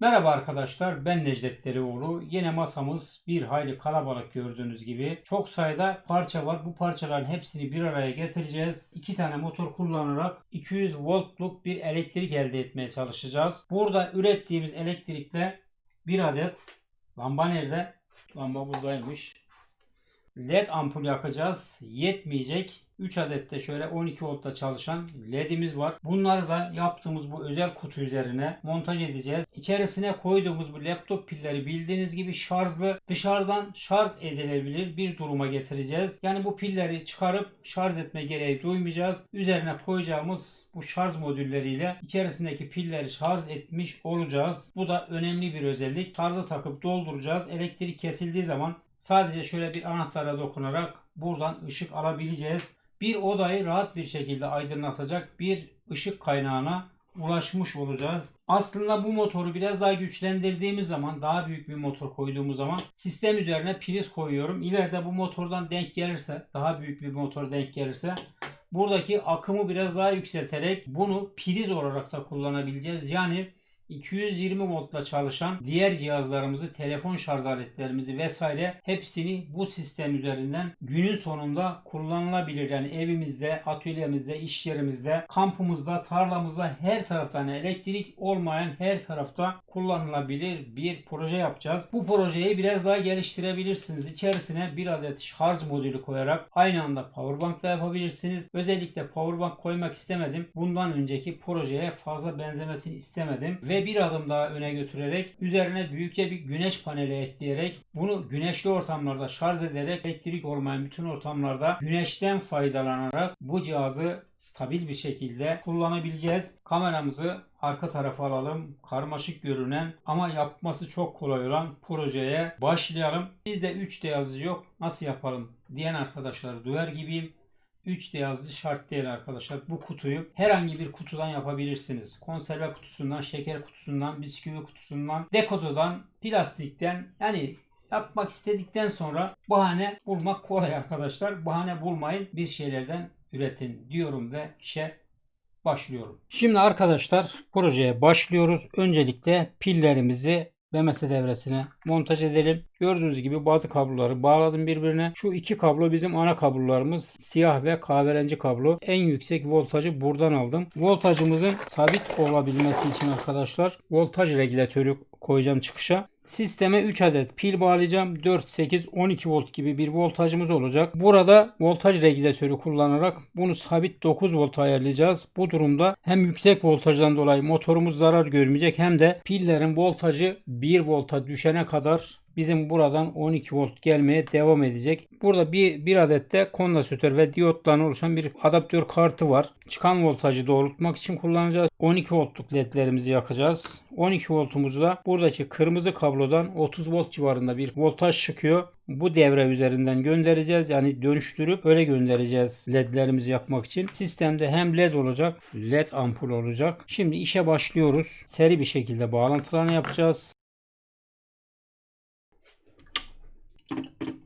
Merhaba arkadaşlar ben Necdet Derioğlu. Yine masamız bir hayli kalabalık gördüğünüz gibi. Çok sayıda parça var. Bu parçaların hepsini bir araya getireceğiz. İki tane motor kullanarak 200 voltluk bir elektrik elde etmeye çalışacağız. Burada ürettiğimiz elektrikle bir adet lamba nerede? Lamba buradaymış. LED ampul yakacağız. Yetmeyecek. 3 adet de şöyle 12 voltta çalışan LED'imiz var. Bunları da yaptığımız bu özel kutu üzerine montaj edeceğiz. İçerisine koyduğumuz bu laptop pilleri bildiğiniz gibi şarjlı dışarıdan şarj edilebilir bir duruma getireceğiz. Yani bu pilleri çıkarıp şarj etme gereği duymayacağız. Üzerine koyacağımız bu şarj modülleriyle içerisindeki pilleri şarj etmiş olacağız. Bu da önemli bir özellik. Şarja takıp dolduracağız. Elektrik kesildiği zaman sadece şöyle bir anahtara dokunarak buradan ışık alabileceğiz. Bir odayı rahat bir şekilde aydınlatacak bir ışık kaynağına ulaşmış olacağız. Aslında bu motoru biraz daha güçlendirdiğimiz zaman, daha büyük bir motor koyduğumuz zaman sistem üzerine priz koyuyorum. İleride bu motordan denk gelirse, daha büyük bir motor denk gelirse buradaki akımı biraz daha yükselterek bunu priz olarak da kullanabileceğiz. Yani 220 voltla çalışan diğer cihazlarımızı, telefon şarj aletlerimizi vesaire hepsini bu sistem üzerinden günün sonunda kullanılabilir. Yani evimizde, atölyemizde, iş yerimizde, kampımızda, tarlamızda her taraftan elektrik olmayan her tarafta kullanılabilir bir proje yapacağız. Bu projeyi biraz daha geliştirebilirsiniz. İçerisine bir adet şarj modülü koyarak aynı anda powerbank da yapabilirsiniz. Özellikle powerbank koymak istemedim. Bundan önceki projeye fazla benzemesini istemedim ve bir adım daha öne götürerek üzerine büyükçe bir güneş paneli ekleyerek bunu güneşli ortamlarda şarj ederek elektrik olmayan bütün ortamlarda güneşten faydalanarak bu cihazı stabil bir şekilde kullanabileceğiz. Kameramızı arka tarafa alalım. Karmaşık görünen ama yapması çok kolay olan projeye başlayalım. Bizde 3D yazıcı yok. Nasıl yapalım diyen arkadaşlar duyar gibiyim. 3D yazıcı şart değil arkadaşlar. Bu kutuyu herhangi bir kutudan yapabilirsiniz. Konserve kutusundan, şeker kutusundan, bisküvi kutusundan, dekododan, plastikten yani yapmak istedikten sonra bahane bulmak kolay arkadaşlar. Bahane bulmayın bir şeylerden üretin diyorum ve işe başlıyorum. Şimdi arkadaşlar projeye başlıyoruz. Öncelikle pillerimizi BMS devresine montaj edelim. Gördüğünüz gibi bazı kabloları bağladım birbirine. Şu iki kablo bizim ana kablolarımız. Siyah ve kahverengi kablo. En yüksek voltajı buradan aldım. Voltajımızın sabit olabilmesi için arkadaşlar voltaj regülatörü koyacağım çıkışa. Sisteme 3 adet pil bağlayacağım. 4, 8, 12 volt gibi bir voltajımız olacak. Burada voltaj regülatörü kullanarak bunu sabit 9 volt ayarlayacağız. Bu durumda hem yüksek voltajdan dolayı motorumuz zarar görmeyecek hem de pillerin voltajı 1 volta düşene kadar bizim buradan 12 volt gelmeye devam edecek. Burada bir, bir adet de kondansatör ve diyottan oluşan bir adaptör kartı var. Çıkan voltajı doğrultmak için kullanacağız. 12 voltluk ledlerimizi yakacağız. 12 voltumuzu da buradaki kırmızı kablodan 30 volt civarında bir voltaj çıkıyor. Bu devre üzerinden göndereceğiz. Yani dönüştürüp öyle göndereceğiz ledlerimizi yakmak için. Sistemde hem led olacak, led ampul olacak. Şimdi işe başlıyoruz. Seri bir şekilde bağlantılarını yapacağız. Thank you.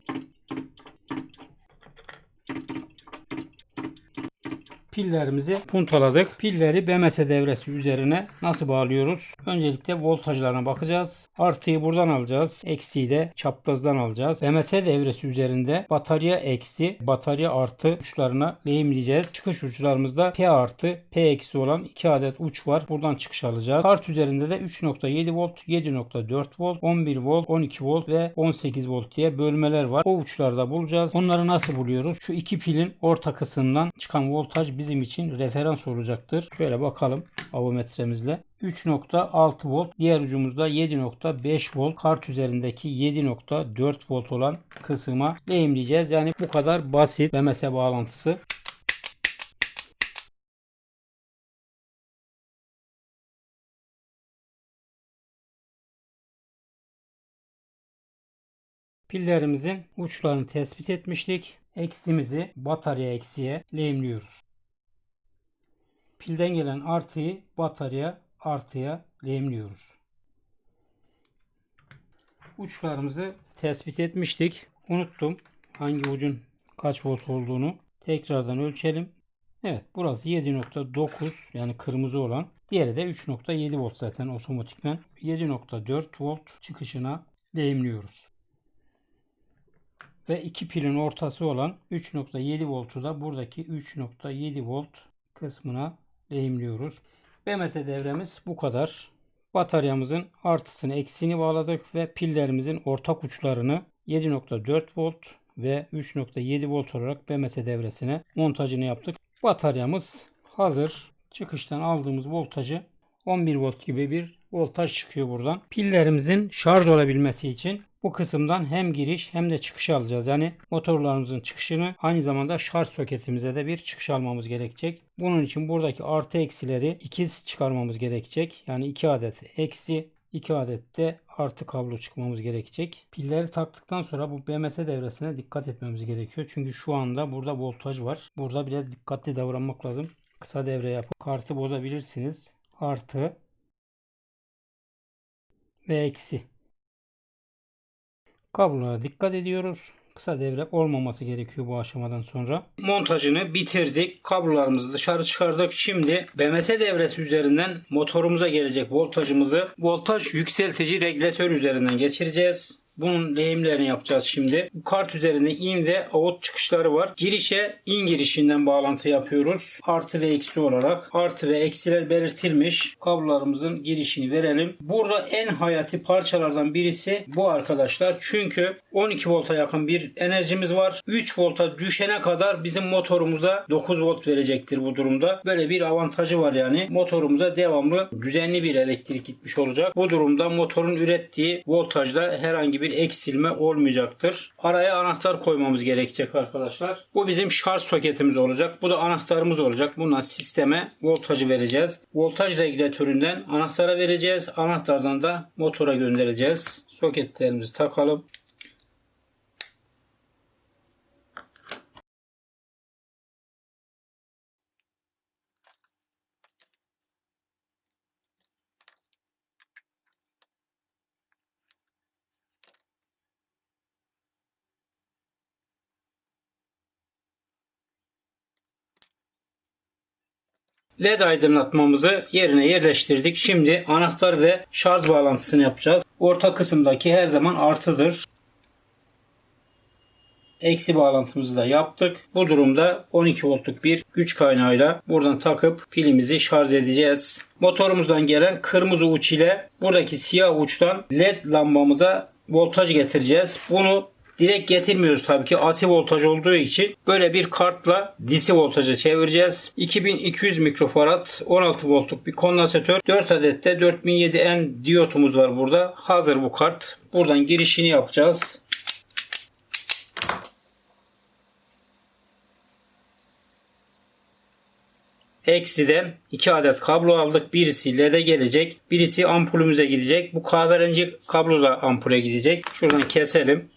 Pillerimizi puntaladık. Pilleri BMS devresi üzerine nasıl bağlıyoruz? Öncelikle voltajlarına bakacağız. Artıyı buradan alacağız. Eksiyi de çaprazdan alacağız. BMS devresi üzerinde batarya eksi, batarya artı uçlarına lehimleyeceğiz. Çıkış uçlarımızda P artı, P eksi olan 2 adet uç var. Buradan çıkış alacağız. Kart üzerinde de 3.7 volt, 7.4 volt, 11 volt, 12 volt ve 18 volt diye bölmeler var. O uçlarda bulacağız. Onları nasıl buluyoruz? Şu iki pilin orta kısmından çıkan voltaj bizim için referans olacaktır. Şöyle bakalım avometremizle. 3.6 volt. Diğer ucumuzda 7.5 volt. Kart üzerindeki 7.4 volt olan kısma lehimleyeceğiz. Yani bu kadar basit BMS bağlantısı. Pillerimizin uçlarını tespit etmiştik. Eksimizi batarya eksiye lehimliyoruz. Pilden gelen artıyı batarya artıya lehimliyoruz. Uçlarımızı tespit etmiştik. Unuttum hangi ucun kaç volt olduğunu. Tekrardan ölçelim. Evet burası 7.9 yani kırmızı olan. Diğeri de 3.7 volt zaten otomatikmen. 7.4 volt çıkışına lehimliyoruz. Ve iki pilin ortası olan 3.7 voltu da buradaki 3.7 volt kısmına lehimliyoruz. BMS devremiz bu kadar. Bataryamızın artısını eksiğini bağladık ve pillerimizin ortak uçlarını 7.4 volt ve 3.7 volt olarak BMS devresine montajını yaptık. Bataryamız hazır. Çıkıştan aldığımız voltajı 11 volt gibi bir voltaj çıkıyor buradan. Pillerimizin şarj olabilmesi için bu kısımdan hem giriş hem de çıkış alacağız. Yani motorlarımızın çıkışını aynı zamanda şarj soketimize de bir çıkış almamız gerekecek. Bunun için buradaki artı eksileri ikiz çıkarmamız gerekecek. Yani 2 adet eksi 2 adet de artı kablo çıkmamız gerekecek. Pilleri taktıktan sonra bu BMS devresine dikkat etmemiz gerekiyor. Çünkü şu anda burada voltaj var. Burada biraz dikkatli davranmak lazım. Kısa devre yapıp kartı bozabilirsiniz. Artı ve eksi. Kablolara dikkat ediyoruz. Kısa devre olmaması gerekiyor bu aşamadan sonra. Montajını bitirdik. Kablolarımızı dışarı çıkardık. Şimdi BMS devresi üzerinden motorumuza gelecek voltajımızı voltaj yükseltici regülatör üzerinden geçireceğiz. Bunun lehimlerini yapacağız şimdi. Bu kart üzerinde in ve out çıkışları var. Girişe in girişinden bağlantı yapıyoruz. Artı ve eksi olarak. Artı ve eksiler belirtilmiş. Kablolarımızın girişini verelim. Burada en hayati parçalardan birisi bu arkadaşlar. Çünkü 12 volta yakın bir enerjimiz var. 3 volta düşene kadar bizim motorumuza 9 volt verecektir bu durumda. Böyle bir avantajı var yani. Motorumuza devamlı düzenli bir elektrik gitmiş olacak. Bu durumda motorun ürettiği voltajda herhangi bir eksilme olmayacaktır. Araya anahtar koymamız gerekecek arkadaşlar. Bu bizim şarj soketimiz olacak. Bu da anahtarımız olacak. Bundan sisteme voltajı vereceğiz. Voltaj regülatöründen anahtara vereceğiz. Anahtardan da motora göndereceğiz. Soketlerimizi takalım. LED aydınlatmamızı yerine yerleştirdik. Şimdi anahtar ve şarj bağlantısını yapacağız. Orta kısımdaki her zaman artıdır. Eksi bağlantımızı da yaptık. Bu durumda 12 voltluk bir güç kaynağıyla buradan takıp pilimizi şarj edeceğiz. Motorumuzdan gelen kırmızı uç ile buradaki siyah uçtan LED lambamıza voltaj getireceğiz. Bunu direkt getirmiyoruz tabii ki AC voltaj olduğu için böyle bir kartla DC voltaja çevireceğiz. 2200 mikrofarad 16 voltluk bir kondansatör 4 adet de 4007N diyotumuz var burada. Hazır bu kart. Buradan girişini yapacağız. Eksiden 2 adet kablo aldık. Birisi LED'e gelecek. Birisi ampulümüze gidecek. Bu kahverengi kablo da ampule gidecek. Şuradan keselim.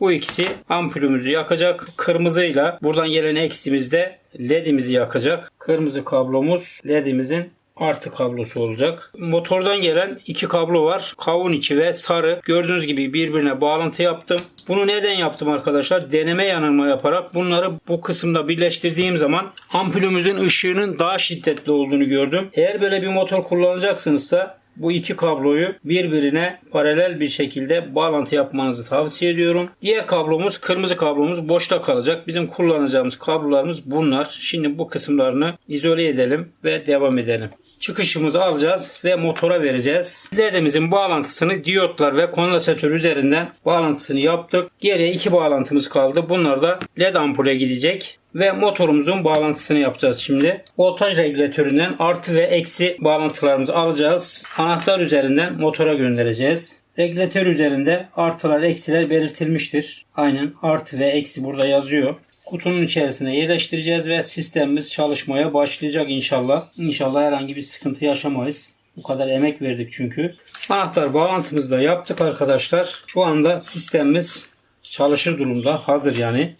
Bu ikisi ampulümüzü yakacak. Kırmızıyla buradan gelen eksimiz de ledimizi yakacak. Kırmızı kablomuz ledimizin artı kablosu olacak. Motordan gelen iki kablo var. Kavun içi ve sarı. Gördüğünüz gibi birbirine bağlantı yaptım. Bunu neden yaptım arkadaşlar? Deneme yanılma yaparak bunları bu kısımda birleştirdiğim zaman ampulümüzün ışığının daha şiddetli olduğunu gördüm. Eğer böyle bir motor kullanacaksınızsa bu iki kabloyu birbirine paralel bir şekilde bağlantı yapmanızı tavsiye ediyorum. Diğer kablomuz kırmızı kablomuz boşta kalacak. Bizim kullanacağımız kablolarımız bunlar. Şimdi bu kısımlarını izole edelim ve devam edelim. Çıkışımızı alacağız ve motora vereceğiz. LED'imizin bağlantısını diyotlar ve kondansatör üzerinden bağlantısını yaptık. Geriye iki bağlantımız kaldı. Bunlar da LED ampule gidecek ve motorumuzun bağlantısını yapacağız şimdi. Voltaj regülatöründen artı ve eksi bağlantılarımızı alacağız. Anahtar üzerinden motora göndereceğiz. Regülatör üzerinde artılar eksiler belirtilmiştir. Aynen artı ve eksi burada yazıyor. Kutunun içerisine yerleştireceğiz ve sistemimiz çalışmaya başlayacak inşallah. İnşallah herhangi bir sıkıntı yaşamayız. Bu kadar emek verdik çünkü. Anahtar bağlantımızı da yaptık arkadaşlar. Şu anda sistemimiz çalışır durumda. Hazır yani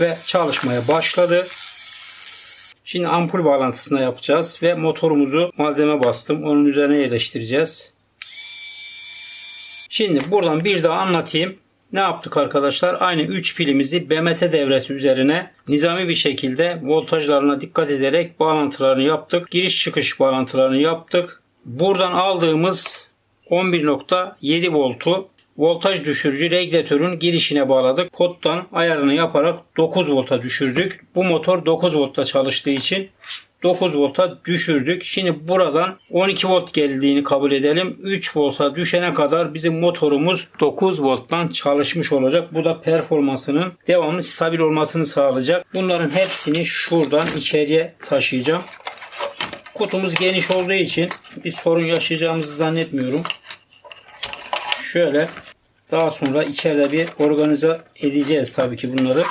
ve çalışmaya başladı. Şimdi ampul bağlantısına yapacağız ve motorumuzu malzeme bastım. Onun üzerine yerleştireceğiz. Şimdi buradan bir daha anlatayım. Ne yaptık arkadaşlar? Aynı 3 pilimizi BMS devresi üzerine nizami bir şekilde voltajlarına dikkat ederek bağlantılarını yaptık. Giriş çıkış bağlantılarını yaptık. Buradan aldığımız 11.7 voltu voltaj düşürücü regülatörün girişine bağladık. Pottan ayarını yaparak 9 volta düşürdük. Bu motor 9 voltta çalıştığı için 9 volta düşürdük. Şimdi buradan 12 volt geldiğini kabul edelim. 3 volta düşene kadar bizim motorumuz 9 volttan çalışmış olacak. Bu da performansının devamlı stabil olmasını sağlayacak. Bunların hepsini şuradan içeriye taşıyacağım. Kutumuz geniş olduğu için bir sorun yaşayacağımızı zannetmiyorum. Şöyle daha sonra içeride bir organize edeceğiz tabii ki bunları.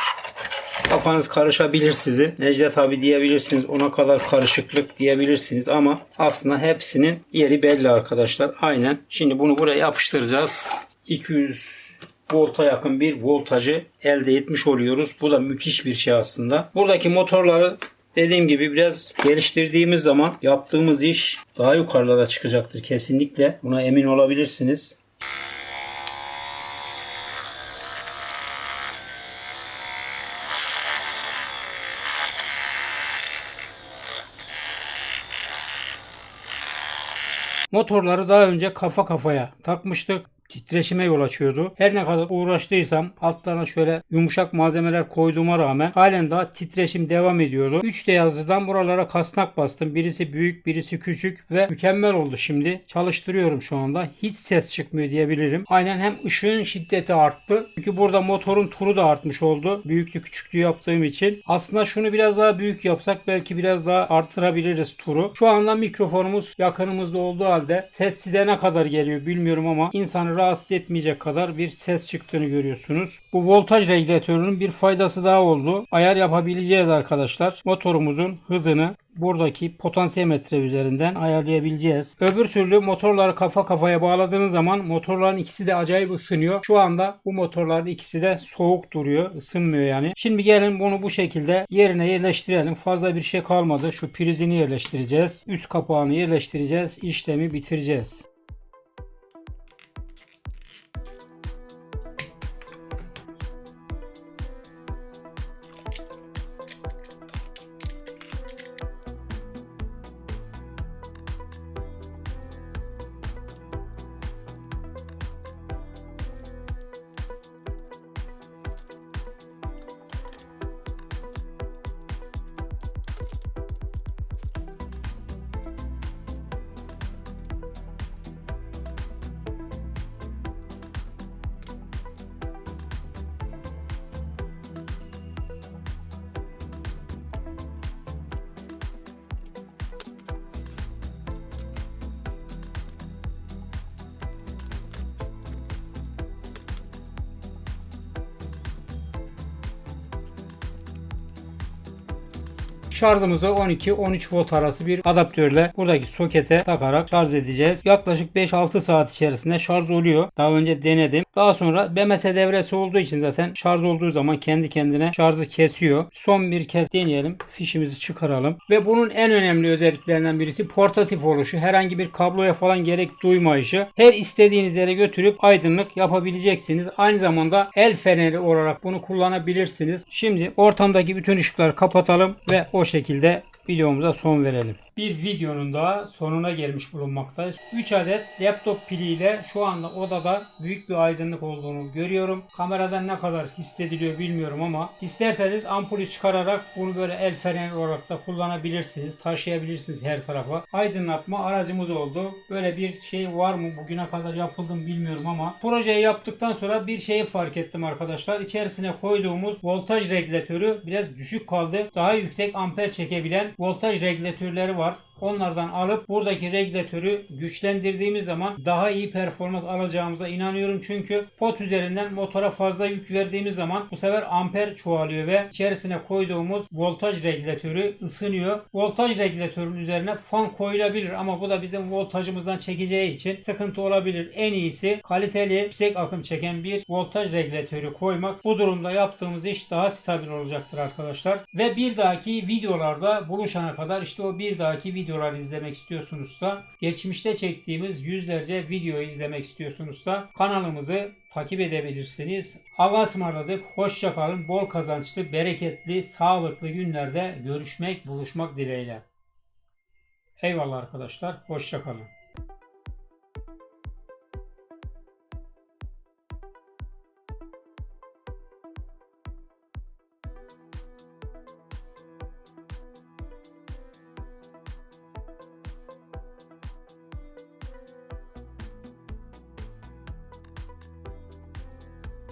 Kafanız karışabilir sizin. Necdet abi diyebilirsiniz. Ona kadar karışıklık diyebilirsiniz ama aslında hepsinin yeri belli arkadaşlar. Aynen. Şimdi bunu buraya yapıştıracağız. 200 volta yakın bir voltajı elde etmiş oluyoruz. Bu da müthiş bir şey aslında. Buradaki motorları dediğim gibi biraz geliştirdiğimiz zaman yaptığımız iş daha yukarılara çıkacaktır kesinlikle. Buna emin olabilirsiniz. Motorları daha önce kafa kafaya takmıştık. Titreşime yol açıyordu. Her ne kadar uğraştıysam altlarına şöyle yumuşak malzemeler koyduğuma rağmen halen daha titreşim devam ediyordu. 3D yazıdan buralara kasnak bastım. Birisi büyük birisi küçük ve mükemmel oldu şimdi. Çalıştırıyorum şu anda. Hiç ses çıkmıyor diyebilirim. Aynen hem ışığın şiddeti arttı. Çünkü burada motorun turu da artmış oldu. Büyüklü küçüklüğü yaptığım için. Aslında şunu biraz daha büyük yapsak belki biraz daha arttırabiliriz turu. Şu anda mikrofonumuz yakınımızda olduğu halde ses size ne kadar geliyor bilmiyorum ama insanı rahatsız etmeyecek kadar bir ses çıktığını görüyorsunuz. Bu voltaj regülatörünün bir faydası daha oldu. Ayar yapabileceğiz arkadaşlar. Motorumuzun hızını buradaki potansiyometre üzerinden ayarlayabileceğiz. Öbür türlü motorları kafa kafaya bağladığınız zaman motorların ikisi de acayip ısınıyor. Şu anda bu motorların ikisi de soğuk duruyor. ısınmıyor yani. Şimdi gelin bunu bu şekilde yerine yerleştirelim. Fazla bir şey kalmadı. Şu prizini yerleştireceğiz. Üst kapağını yerleştireceğiz. İşlemi bitireceğiz. Şarjımızı 12-13 volt arası bir adaptörle buradaki sokete takarak şarj edeceğiz. Yaklaşık 5-6 saat içerisinde şarj oluyor. Daha önce denedim. Daha sonra BMS devresi olduğu için zaten şarj olduğu zaman kendi kendine şarjı kesiyor. Son bir kez deneyelim. Fişimizi çıkaralım. Ve bunun en önemli özelliklerinden birisi portatif oluşu. Herhangi bir kabloya falan gerek duymayışı. Her istediğiniz yere götürüp aydınlık yapabileceksiniz. Aynı zamanda el feneri olarak bunu kullanabilirsiniz. Şimdi ortamdaki bütün ışıkları kapatalım ve o şekilde videomuza son verelim. Bir videonun daha sonuna gelmiş bulunmaktayız. 3 adet laptop piliyle şu anda odada büyük bir aydınlık olduğunu görüyorum. Kameradan ne kadar hissediliyor bilmiyorum ama isterseniz ampulü çıkararak bunu böyle el feneri olarak da kullanabilirsiniz. Taşıyabilirsiniz her tarafa. Aydınlatma aracımız oldu. Böyle bir şey var mı bugüne kadar yapıldı mı bilmiyorum ama projeyi yaptıktan sonra bir şeyi fark ettim arkadaşlar. İçerisine koyduğumuz voltaj regülatörü biraz düşük kaldı. Daha yüksek amper çekebilen voltaj regülatörleri var. Onlardan alıp buradaki regülatörü güçlendirdiğimiz zaman daha iyi performans alacağımıza inanıyorum. Çünkü pot üzerinden motora fazla yük verdiğimiz zaman bu sefer amper çoğalıyor ve içerisine koyduğumuz voltaj regülatörü ısınıyor. Voltaj regülatörünün üzerine fan koyulabilir ama bu da bizim voltajımızdan çekeceği için sıkıntı olabilir. En iyisi kaliteli yüksek akım çeken bir voltaj regülatörü koymak. Bu durumda yaptığımız iş daha stabil olacaktır arkadaşlar. Ve bir dahaki videolarda buluşana kadar işte o bir dahaki video videolar izlemek istiyorsunuzsa, geçmişte çektiğimiz yüzlerce videoyu izlemek istiyorsunuzsa kanalımızı takip edebilirsiniz. Allah'a ısmarladık. Hoşça kalın. Bol kazançlı, bereketli, sağlıklı günlerde görüşmek, buluşmak dileğiyle. Eyvallah arkadaşlar. Hoşça kalın.